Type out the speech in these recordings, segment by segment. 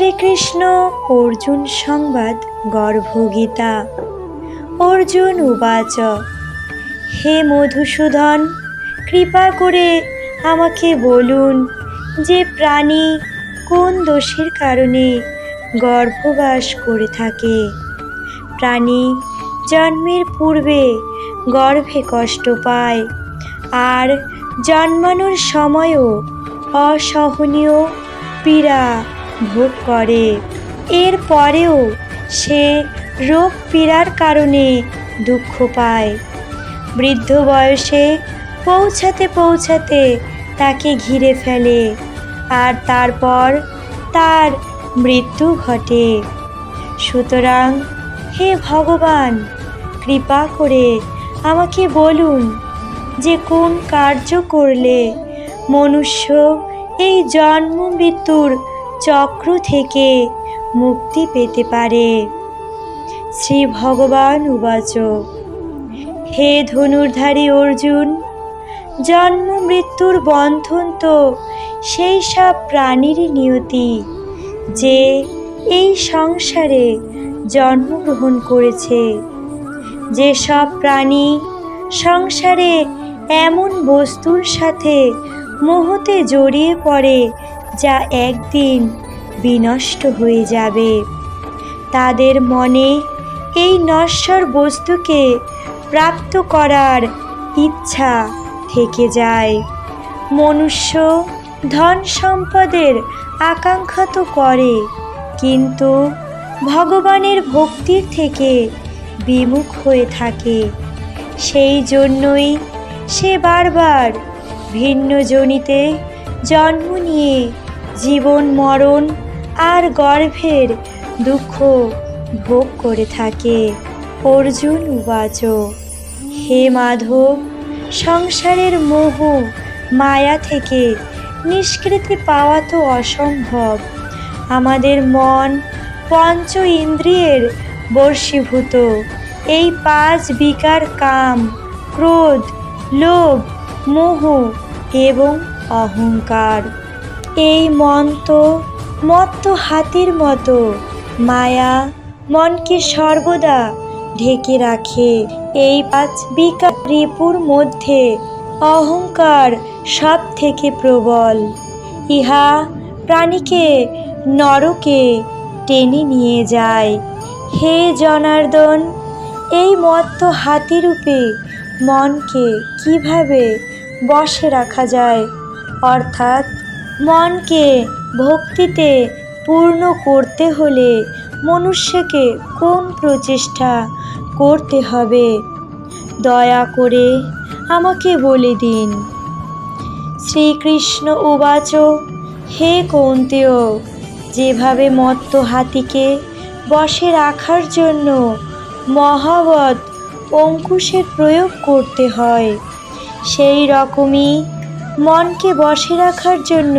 শ্রীকৃষ্ণ অর্জুন সংবাদ গর্ভগীতা। অর্জুন উবাচ, হে মধুসূদন, কৃপা করে আমাকে বলুন যে প্রাণী কোন দোষের কারণে গর্ভবাস করে থাকে? প্রাণী জন্মের পূর্বে গর্ভে কষ্ট পায়, আর জন্মানোর সময়ও অসহনীয় পীড়া ভোগ করে। এর পরেও সে রোগ পীড়ার কারণে দুঃখ পায়। বৃদ্ধ বয়সে পৌঁছাতে পৌঁছাতে তাকে ঘিরে ফেলে আর তারপর তার মৃত্যু ঘটে। সুতরাং, হে ভগবান, কৃপা করে আমাকে বলুন যে কোন কার্য করলে মনুষ্য এই জন্ম মৃত্যুর চক্র থেকে মুক্তি পেতে পারে। শ্রী ভগবান উবাচ হে ধনুর্ধারী অর্জুন, জন্ম মৃত্যুর বন্ধন তো সেই সব প্রাণীরই নিয়তি যে এই সংসারে জন্মগ্রহণ করেছে। যেসব প্রাণী সংসারে এমন বস্তুর সাথে মোহতে জড়িয়ে পড়ে যা একদিন বিনষ্ট হয়ে যাবে। তাদের মনে এই নশ্বর বস্তুকে প্রাপ্ত করার ইচ্ছা থেকে যায়। মনুষ্য ধন সম্পদের আকাঙ্ক্ষা তো করে, কিন্তু ভগবানের ভক্তির থেকে বিমুখ হয়ে থাকে। সেই জন্যই সে বারবার ভিন্ন জনিতে জন্ম নিয়ে জীবন, মরণ আর গর্ভের দুঃখ ভোগ করে থাকে। অর্জুন উবাচ, হে মাধব, সংসারের মোহ মায়া থেকে নিষ্কৃতি পাওয়া তো অসম্ভব। আমাদের মন পঞ্চ ইন্দ্রিয়ের বর্ষীভূত। এই পাঁচ বিকার কাম, ক্রোধ, লোভ, মোহ এবং অহংকার। এই মন তো মত্ত হাতির মতো। মায়া মনকে সর্বদা ঢেকে রাখে। এই পাঁচ বিকার রিপুর মধ্যে অহংকার সব থেকে প্রবল। ইহা প্রাণীকে, নরকে টেনে নিয়ে যায়। হে জনার্দন, এই মত্ত হাতিরূপে মনকে কীভাবে বশে রাখা যায়? অর্থাৎ মনকে ভক্তিতে পূর্ণ করতে হলে মনুষ্যকে কোন প্রচেষ্টা করতে হবে? দয়া করে আমাকে বলে দিন। শ্রীকৃষ্ণ উবাচ, হে কৌন্তেয়, যেভাবে মত্ত হাতিকে বসে রাখার জন্য মহাবত অঙ্কুশের প্রয়োগ করতে হয়, সেই রকমই মনকে বশে রাখার জন্য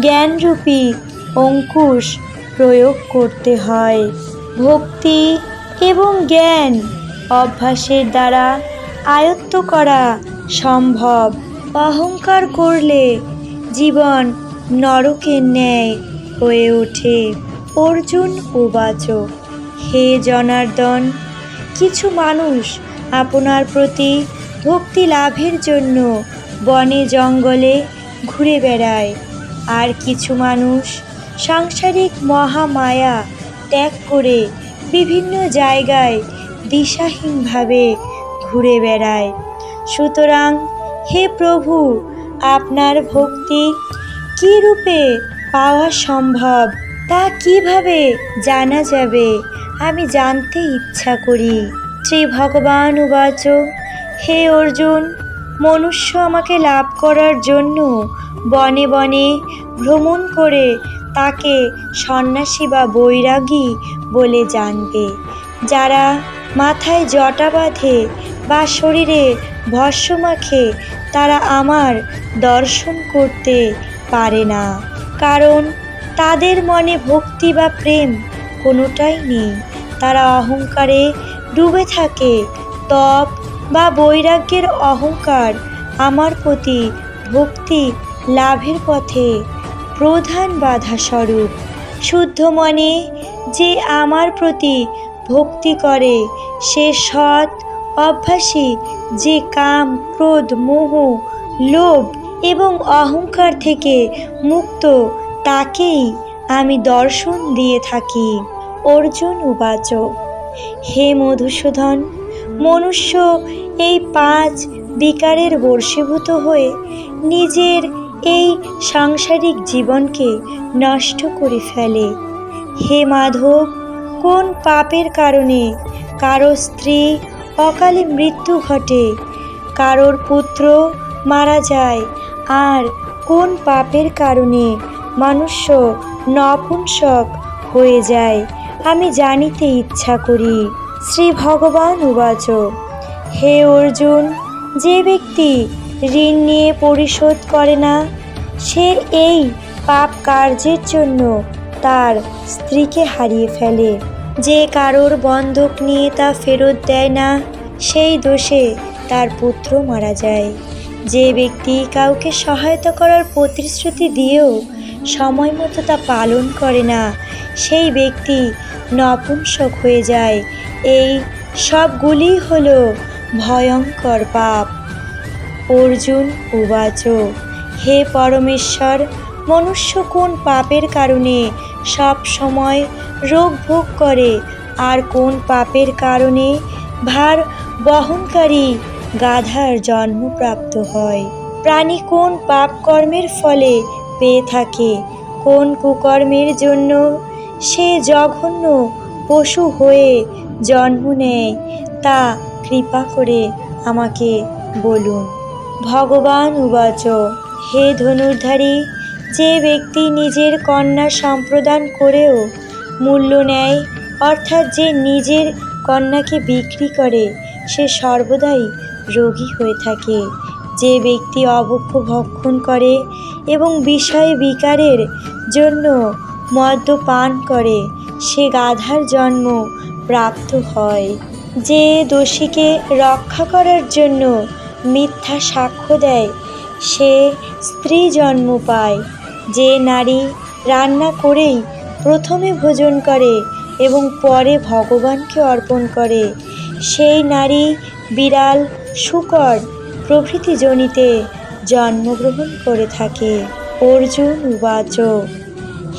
জ্ঞানরূপী অঙ্কুশ প্রয়োগ করতে হয়। ভক্তি এবং জ্ঞান অভ্যাসের দ্বারা আয়ত্ত করা সম্ভব। অহংকার করলে জীবন নরকের ন্যায় হয়ে ওঠে। অর্জুন উবাচ হে জনার্দন, কিছু মানুষ আপনার প্রতি ভক্তি লাভের জন্য বনে জঙ্গলে ঘুরে বেড়ায়। আর কিছু মানুষ সাংসারিক মহামায়া ত্যাগ করে বিভিন্ন জায়গায় দিশাহীনভাবে ঘুরে বেড়ায়। সুতরাং, হে প্রভু, আপনার ভক্তি কী রূপে পাওয়া সম্ভব, তা কীভাবে জানা যাবে, আমি জানতে ইচ্ছা করি। শ্রী ভগবান উবাচ, হে অর্জুন মনুষ্য আমাকে লাভ করার জন্য বনে বনে ভ্রমণ করে তাকে সন্ন্যাসী বা বৈরাগী বলে জানবে। যারা মাথায় জটা বাঁধে বা শরীরে ভস্য মাখে, তারা আমার দর্শন করতে পারে না। কারণ তাদের মনে ভক্তি বা প্রেম কোনোটাই নেই। তারা অহংকারে ডুবে থাকে, তপ বা বৈরাগ্যের অহংকার আমার প্রতি ভক্তি লাভের পথে প্রধান বাধা স্বরূপ শুদ্ধ মনে যে আমার প্রতি ভক্তি করে, সে সৎ অভ্যাসী যে কাম, ক্রোধ, মোহ, লোভ এবং অহংকার থেকে মুক্ত, তাকেই আমি দর্শন দিয়ে থাকি। অর্জুন উবাচ হে মধুসূদন মনুষ্য এই পাঁচ বিকারের বর্ষীভূত হয়ে নিজের এই সাংসারিক জীবনকে নষ্ট করে ফেলে। হে মাধব, কোন পাপের কারণে কারও স্ত্রী অকালে মৃত্যু ঘটে? কারোর পুত্র মারা যায়, আর কোন পাপের কারণে মনুষ্য নপুংসক হয়ে যায়? আমি জানিতে ইচ্ছা করি। শ্রী ভগবান উবাচ। হে অর্জুন, যে ব্যক্তি ঋণ নিয়ে পরিশোধ করে না, সে এই পাপ কার্যের জন্য তার স্ত্রীকে হারিয়ে ফেলে। যে কারোর বন্ধক নিয়ে তা ফেরত দেয় না, সেই দোষে তার পুত্র মারা যায়। যে ব্যক্তি কাউকে সহায়তা করার প্রতিশ্রুতি দিয়েও সময় মতো তা পালন করে না, সেই ব্যক্তি নপুংসক হয়ে যায়। এই সবগুলি হল ভয়ঙ্কর পাপ। অর্জুন উবাচ, হে পরমেশ্বর, মনুষ্য কোন পাপের কারণে সব সময় রোগ ভোগ করে? আর কোন পাপের কারণে ভার বহনকারী গাধার জন্মপ্রাপ্ত হয়। প্রাণী কোন পাপ কর্মের ফলে পেয়ে থাকে? কোন কুকর্মের জন্য সে জঘন্য পশু হয়ে জন্ম নেয়? তা কৃপা করে আমাকে বলুন। ভগবান উবাচ, হে ধনুর্ধারী, যে ব্যক্তি নিজের কন্যা সম্প্রদান করেও মূল্য নেয়, অর্থাৎ যে নিজের কন্যাকে বিক্রি করে, সে সর্বদাই রোগী হয়ে থাকে। যে ব্যক্তি অবক্ষ ভক্ষণ করে এবং বিষয় বিকারের জন্য মদ্যপান করে, সে গাধার জন্ম প্রাপ্ত হয়। যে দোষীকে রক্ষা করার জন্য মিথ্যা সাক্ষ্য দেয়, সে স্ত্রী জন্ম পায়। যে নারী রান্না করেই প্রথমে ভোজন করে এবং পরে ভগবানকে অর্পণ করে, সেই নারী বিড়াল শুকর প্রভৃতি জনিতে জন্মগ্রহণ করে থাকে। অর্জুন উবাচ,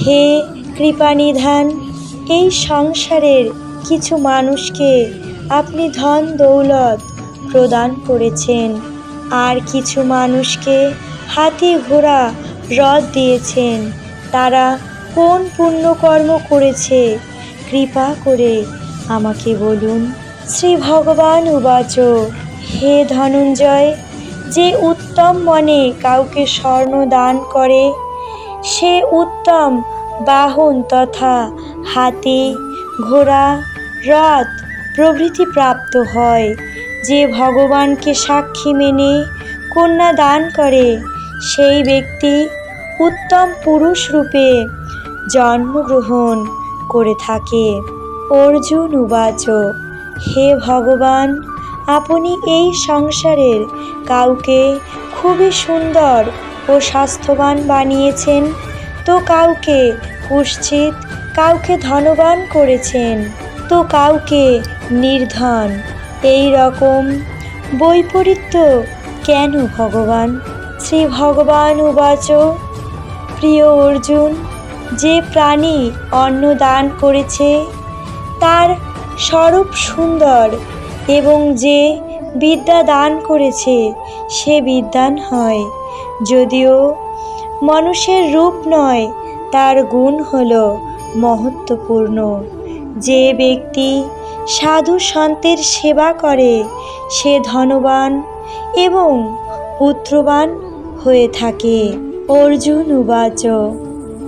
হে কৃপানিধান, এই সংসারের কিছু মানুষকে আপনি ধন দৌলত প্রদান করেছেন। আর কিছু মানুষকে হাতি ঘোড়া রথ দিয়েছেন। তারা কোন পুণ্যকর্ম করেছে, কৃপা করে আমাকে বলুন। শ্রী ভগবান উবাচ। হে ধনঞ্জয়, যে উত্তম মনে কাউকে স্বর্ণ দান করে, সে উত্তম বাহন তথা হাতি ঘোড়া, রথ প্রভৃতি প্রাপ্ত হয়। যে ভগবানকে সাক্ষী মেনে কন্যা দান করে, সেই ব্যক্তি উত্তম পুরুষ রূপে জন্মগ্রহণ করে থাকে। অর্জুন উবাচ। হে ভগবান, আপনি এই সংসারের কাউকে খুবই সুন্দর ও স্বাস্থ্যবান বানিয়েছেন, তো কাউকে কুশ্চিত কাউকে ধনবান করেছেন, তো কাউকে নির্ধন। এই রকম বৈপরীত্য কেন ভগবান? শ্রী ভগবান উবাচ, প্রিয় অর্জুন, যে প্রাণী অন্ন দান করেছে, তার স্বরূপ সুন্দর এবং যে বিদ্যা দান করেছে, সে বিদ্যান হয়। যদিও মানুষের রূপ নয়, তার গুণ হল মহত্বপূর্ণ। যে ব্যক্তি সাধু সন্তের সেবা করে, সে ধনবান এবং পুত্রবান হয়ে থাকে। অর্জুন উবাচ।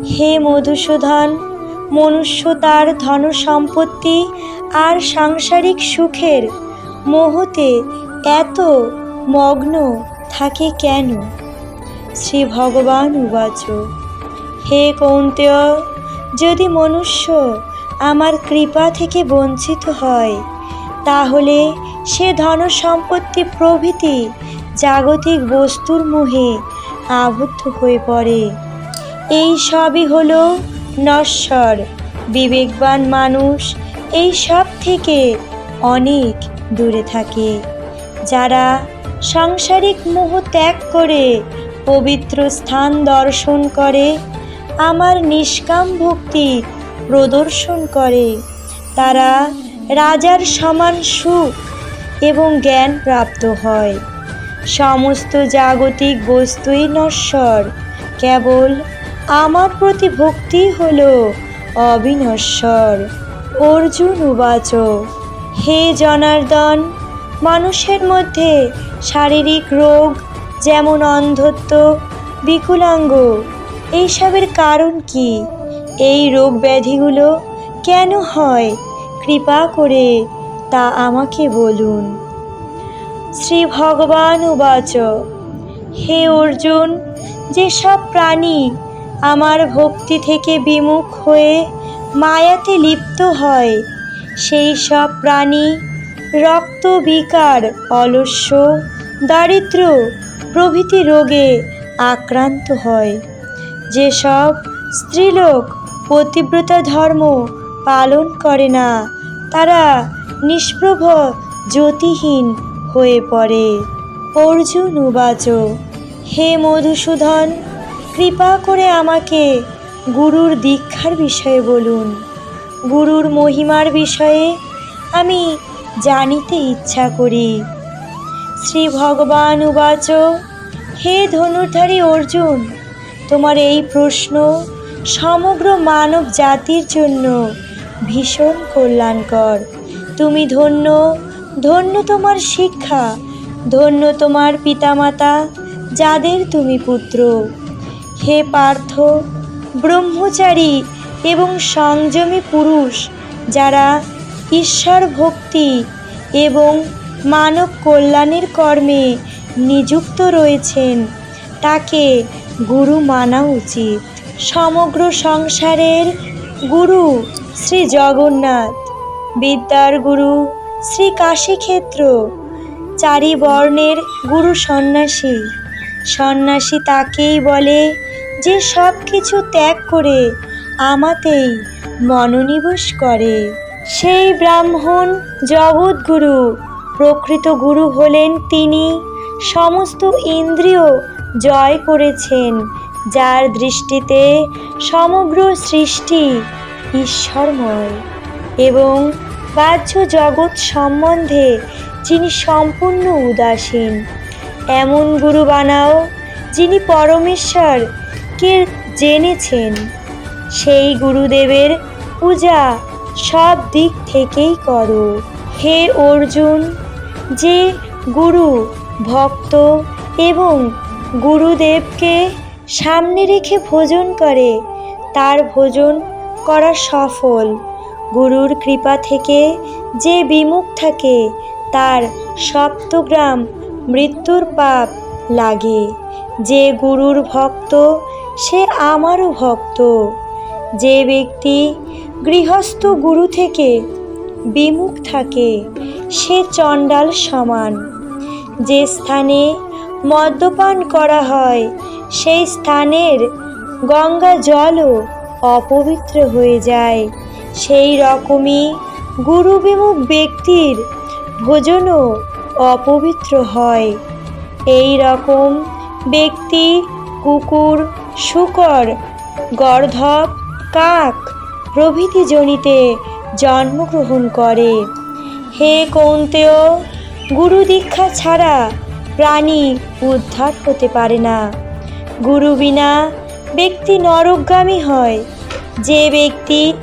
হে মধুসূদন মনুষ্য তার ধন সম্পত্তি আর সাংসারিক সুখের মোহতে এত মগ্ন থাকে কেন? শ্রী ভগবান উবাচ, হে কৌন্তেয়, যদি মনুষ্য আমার কৃপা থেকে বঞ্চিত হয়, তাহলে সে ধন সম্পত্তি প্রভৃতি জাগতিক বস্তুর মোহে আবদ্ধ হয়ে পড়ে। এই সবই হলো নশ্বর, বিবেকবান মানুষ এই সব থেকে অনেক দূরে থাকে। যারা সাংসারিক মোহ ত্যাগ করে, পবিত্র স্থান দর্শন করে, আমার নিষ্কাম ভক্তি প্রদর্শন করে, তারা রাজার সমান সুখ এবং জ্ঞান প্রাপ্ত হয়। সমস্ত জাগতিক বস্তুই নশ্বর, কেবল আমার প্রতি ভক্তি হল অবিনশ্বর। অর্জুন উবাচ, হে জনার্দন, মানুষের মধ্যে শারীরিক রোগ যেমন অন্ধত্ব, বিকলাঙ্গ, এইসবের কারণ কি? এই রোগ ব্যাধিগুলো কেন হয়? কৃপা করে তা আমাকে বলুন। শ্রী ভগবান উবাচ, হে অর্জুন, যেসব প্রাণী আমার ভক্তি থেকে বিমুখ হয়ে মায়াতে লিপ্ত হয়। সেই সব প্রাণী, রক্ত বিকার, অলস্য, দারিদ্র প্রভৃতি রোগে আক্রান্ত হয়। যেসব স্ত্রীলোক পতিব্রতা ধর্ম পালন করে না, তারা নিষ্প্রভ জ্যোতিহীন হয়ে পড়ে। অর্জুন উবাচ, হে মধুসূদন কৃপা করে আমাকে গুরুর দীক্ষার বিষয়ে বলুন। গুরুর মহিমার বিষয়ে আমি জানিতে ইচ্ছা করি। শ্রী ভগবান উবাচ, হে ধনুর্ধারী অর্জুন, তোমার এই প্রশ্ন সমগ্র মানব জাতির জন্য ভীষণ কল্যাণকর। তুমি ধন্য ধন্য তোমার শিক্ষা, ধন্য তোমার পিতামাতা, যাদের তুমি পুত্র। হে পার্থ, ব্রহ্মচারী এবং সংযমী পুরুষ যারা ঈশ্বর ভক্তি এবং মানব কল্যাণের কর্মে নিযুক্ত রয়েছেন, তাকে গুরু মানা উচিত। সমগ্র সংসারের গুরু শ্রী জগন্নাথ। বিদ্যার গুরু শ্রী কাশীক্ষেত্র চারি বর্ণের গুরু সন্ন্যাসী। সন্ন্যাসী তাকেই বলে যে সব কিছু ত্যাগ করে আমাতেই মনোনিবেশ করে। সেই ব্রাহ্মণ জগৎগুরু প্রকৃত গুরু হলেন তিনি। সমস্ত ইন্দ্রিয় জয় করেছেন, যার দৃষ্টিতে সমগ্র সৃষ্টি ঈশ্বরময় এবং বাহ্য জগৎ সম্বন্ধে যিনি সম্পূর্ণ উদাসীন। এমন গুরু বানাও যিনি পরমেশ্বরকে জেনেছেন। সেই গুরুদেবের পূজা সব দিক থেকেই করো। হে অর্জুন, যে গুরু, ভক্ত এবং গুরুদেবকে সামনে রেখে ভোজন করে, তার ভোজন করা সফল। গুরুর কৃপা থেকে যে বিমুখ থাকে, তার সপ্তগ্রাম মৃত্যুর পাপ লাগে। যে গুরুর ভক্ত, সে আমারও ভক্ত। যে ব্যক্তি গৃহস্থ গুরু থেকে বিমুখ থাকে, সে চণ্ডাল সমান। যে স্থানে মদ্যপান করা হয়, সেই স্থানের গঙ্গা জলও অপবিত্র হয়ে যায়। সেই রকমই গুরু বিমুখ ব্যক্তির ভোজনও অপবিত্র হয়। এই রকম ব্যক্তি কুকুর, শুকর, গর্ধব, কাক প্রভৃতি জনিতে জন্মগ্রহণ করে। হে কৌন্তেয়, গুরু দীক্ষা ছাড়া প্রাণী উদ্ধার হতে পারে না। গুরু বিনা ব্যক্তি নরকগামী হয়। যে ব্যক্তি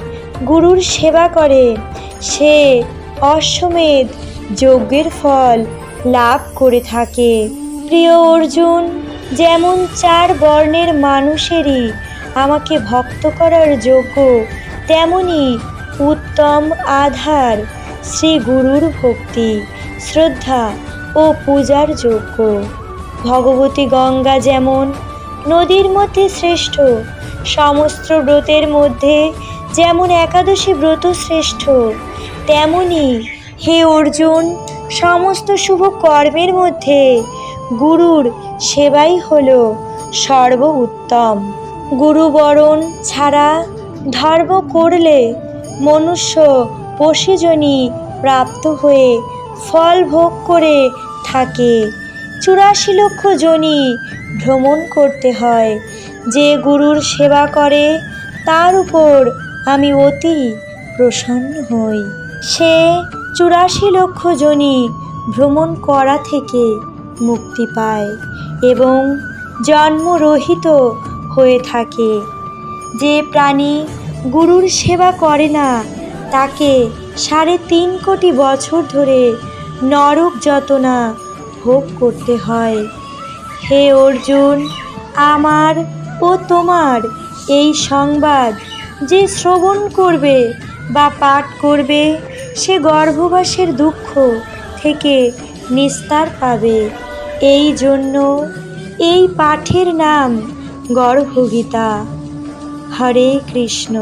গুরুর সেবা করে, সে অশ্বমেধ যজ্ঞের ফল লাভ করে থাকে। প্রিয় অর্জুন, যেমন চার বর্ণের মানুষেরই আমাকে ভক্ত করার যোগ্য, তেমনি উত্তম আধার শ্রী গুরুর ভক্তি, শ্রদ্ধা ও পূজার যোগ্য। ভগবতী গঙ্গা যেমন নদীর মধ্যে শ্রেষ্ঠ, সমস্ত ব্রতের মধ্যে যেমন একাদশী ব্রত শ্রেষ্ঠ, তেমনি হে অর্জুন, সমস্ত শুভ কর্মের মধ্যে গুরুর সেবাই হল সর্ব উত্তম গুরুবরণ ছাড়া ধর্ম করলে মনুষ্য পশুজনী প্রাপ্ত হয়ে ফল ভোগ করে থাকে। চুরাশি লক্ষ জনি ভ্রমণ করতে হয়। যে গুরুর সেবা করে, তার উপর আমি অতি প্রসন্ন হই। সে চুরাশি লক্ষ জনই ভ্রমণ করা থেকে মুক্তি পায় এবং জন্মরহিত হয়ে থাকে। যে প্রাণী গুরুর সেবা করে না, তাকে সাড়ে তিন কোটি বছর ধরে নরক যতনা ভোগ করতে হয়। হে অর্জুন, আমার ও তোমার এই সংবাদ যে শ্রবণ করবে বা পাঠ করবে সে গর্ভবাসের দুঃখ থেকে নিস্তার পাবে। এই জন্য এই পাঠের নাম গর্ভগীতা। হরে কৃষ্ণ।